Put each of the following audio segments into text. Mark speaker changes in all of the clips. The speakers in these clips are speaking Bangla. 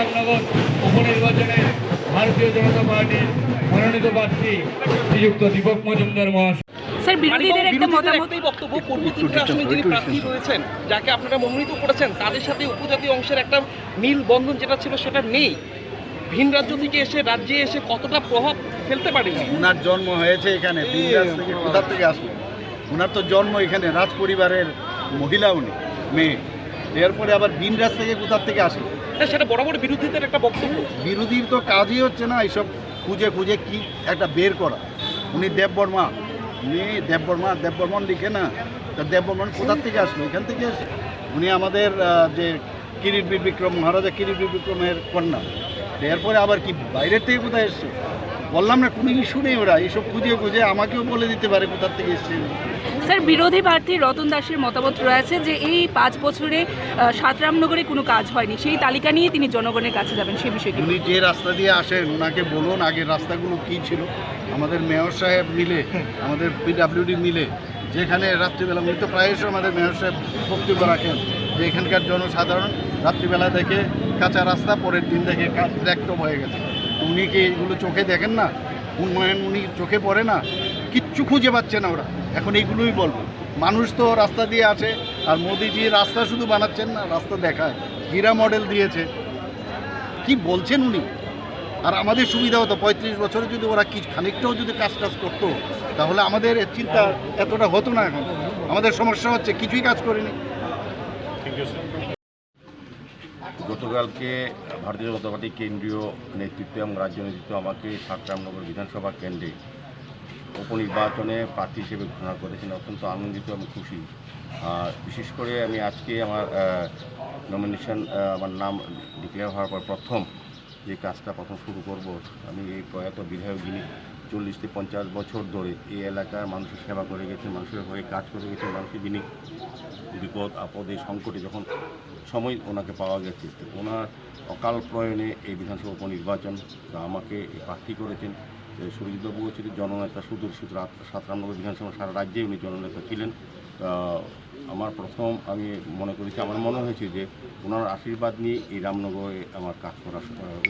Speaker 1: রামনগর উপনির্বাচনে
Speaker 2: ভারতীয়
Speaker 1: জনতা
Speaker 2: পার্টির মনোনীত প্রার্থী শ্রীযুক্ত দীপক মজুমদার মহাশয়। মানে যাকে আপনারা মনোনীত করেছেন তাদের সাথে উপজাতি অংশের একটা মিল বন্ধন যেটা ছিল সেটা নেই। ভিন রাজ্য থেকে এসে রাজ্যে এসে কতটা প্রভাব ফেলতে
Speaker 3: ওনার জন্ম হয়েছে এখানে ওনার তো জন্ম এখানে রাজ পরিবারের মহিলা উনি মেয়ে। এরপরে আবার বিনরাজ থেকে কোথার থেকে আসলো
Speaker 2: না, সেটা বরাবর বিরোধীদের একটা বক্তব্য।
Speaker 3: বিরোধীর তো কাজই হচ্ছে না এইসব খুঁজে খুঁজে কি একটা বের করা। উনি দেববর্মা উনি দেববর্মা দেববর্মন লিখে না তা দেববর্মন কোথার থেকে আসলো? এখান থেকে আসলো উনি আমাদের যে কিরিট বিক্রম মহারাজা কিরিট বিক্রমের কন্যা। এরপরে আবার কি বাইরের থেকে কোথায় এসছে? বললাম না কোনো ইস্যু নেই ওরা এইসব খুঁজে খুঁজে আমাকেও বলে দিতে পারে কোথা থেকে এসছে।
Speaker 1: স্যার বিরোধী প্রার্থী রতন দাসের মতামত রয়েছে যে এই পাঁচ বছরে সাতরামনগরে কোনো কাজ হয়নি। সেই তালিকা নিয়ে তিনি জনগণের কাছে যাবেন সে বিষয়ে
Speaker 3: উনি যে রাস্তা দিয়ে আসেন ওনাকে বলুন আগের রাস্তাগুলো কী ছিল। আমাদের মেয়র সাহেব মিলে আমাদের পিডাব্লিউডি মিলে যেখানে রাত্রিবেলা উনি তো প্রায়শই আমাদের মেয়র সাহেব বক্তব্য রাখেন যে এখানকার জনসাধারণ রাত্রিবেলা দেখে কাঁচা রাস্তা পরের দিন দেখে ট্র্যাক্টপ হয়ে গেছে। উনি কি এগুলো চোখে দেখেন না? উন্নয়ন উনি চোখে পড়ে না? কিচ্ছু খুঁজে পাচ্ছে না ওরা। এখন এইগুলোই বলব। মানুষ তো রাস্তা দিয়ে আছে আর মোদিজি রাস্তা শুধু বানাচ্ছেন না, রাস্তা দেখায়। হীরা মডেল দিয়েছে। কি বলছেন উনি? আর আমাদের সুবিধা হতো, পঁয়ত্রিশ বছরে যদি ওরা কি খানিকটাও যদি কাজ টাজ করতো, তাহলে আমাদের চিন্তা এতটা হতো না এখন। আমাদের সমস্যা হচ্ছে, কিছুই কাজ করিনি।
Speaker 4: গতকালকে ভারতীয় জনতা পার্টির কেন্দ্রীয় নেতৃত্ব এবং রাজ্য নেতৃত্ব আমাকে সাতরামনগর বিধানসভা কেন্দ্রে উপনির্বাচনে প্রার্থী হিসেবে ঘোষণা করেছেন। অত্যন্ত আনন্দিত এবং খুশি। আর বিশেষ করে আমি আজকে আমার নমিনেশন আমার নাম ডিক্লেয়ার হওয়ার পর প্রথম যে কাজটা প্রথম শুরু করব, আমি এই প্রয়াত বিধায়ক যিনি চল্লিশ থেকে পঞ্চাশ বছর ধরে এই এলাকার মানুষের সেবা করে গেছেন মানুষের হয়ে কাজ করে গেছেন মানুষের যিনি বিপদ, আপদে সংকটে যখন সময় ওনাকে পাওয়া গেছে, তো ওনার অকাল প্রয়োজনে এই বিধানসভা উপনির্বাচন আমাকে প্রার্থী করেছেন সুরজিৎবাবু ছিলেন জননেতা, সুদূর সুদূর সাতরামনগর বিধানসভা, সারা রাজ্যে উনি জননেতা ছিলেন। আমার প্রথম আমি মনে করেছি আমার মনে হয়েছে যে ওনার আশীর্বাদ নিয়ে এই রামনগরে আমার কাজ করা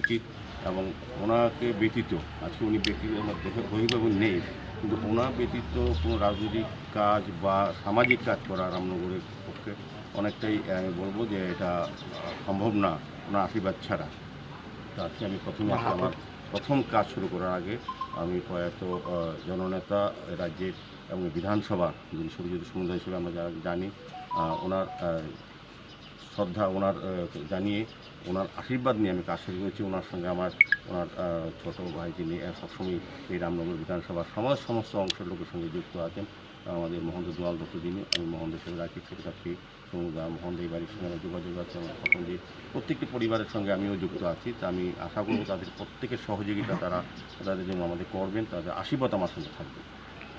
Speaker 4: উচিত এবং ওনাকে ব্যতীত আজকে উনি ব্যক্তিগত আমার দেখে বহির্ভাবে নেই কিন্তু ওনার ব্যতীত কোনো রাজনৈতিক কাজ বা সামাজিক কাজ করা রামনগরের পক্ষে অনেকটাই আমি বলব যে এটা সম্ভব না ওনার আশীর্বাদ ছাড়া। তো আজকে আমি প্রথমে আমার প্রথম কাজ শুরু করার আগে আমি প্রয়াত জননেতা রাজ্যের এবং বিধানসভা যিনি সুরজিৎ সমুদায় হিসেবে আমরা জানি ওনার শ্রদ্ধা ওনার জানিয়ে ওনার আশীর্বাদ নিয়ে আমি কাজ শুরু করেছি। ওনার সঙ্গে আমার, ওনার ছোটো ভাই যিনি সবসময় এই রামনগর বিধানসভার সমাজ সমস্ত অংশের লোকের সঙ্গে যুক্ত আছেন, আমাদের মোহনদ দোয়াল দত্ত যিনি, আমি মোহন হিসেবে রাখি সেক্রেটারি সমুদা মোহন এই বাড়ির সঙ্গে যোগাযোগ আছে, আমার যে প্রত্যেকটি পরিবারের সঙ্গে আমিও যুক্ত আছি। তা আমি আশা করব তাদের প্রত্যেকের সহযোগিতা তারা, তাদের জন্য আমাদের করবেন, তাদের আশীর্বাদ আমার সঙ্গে থাকবে।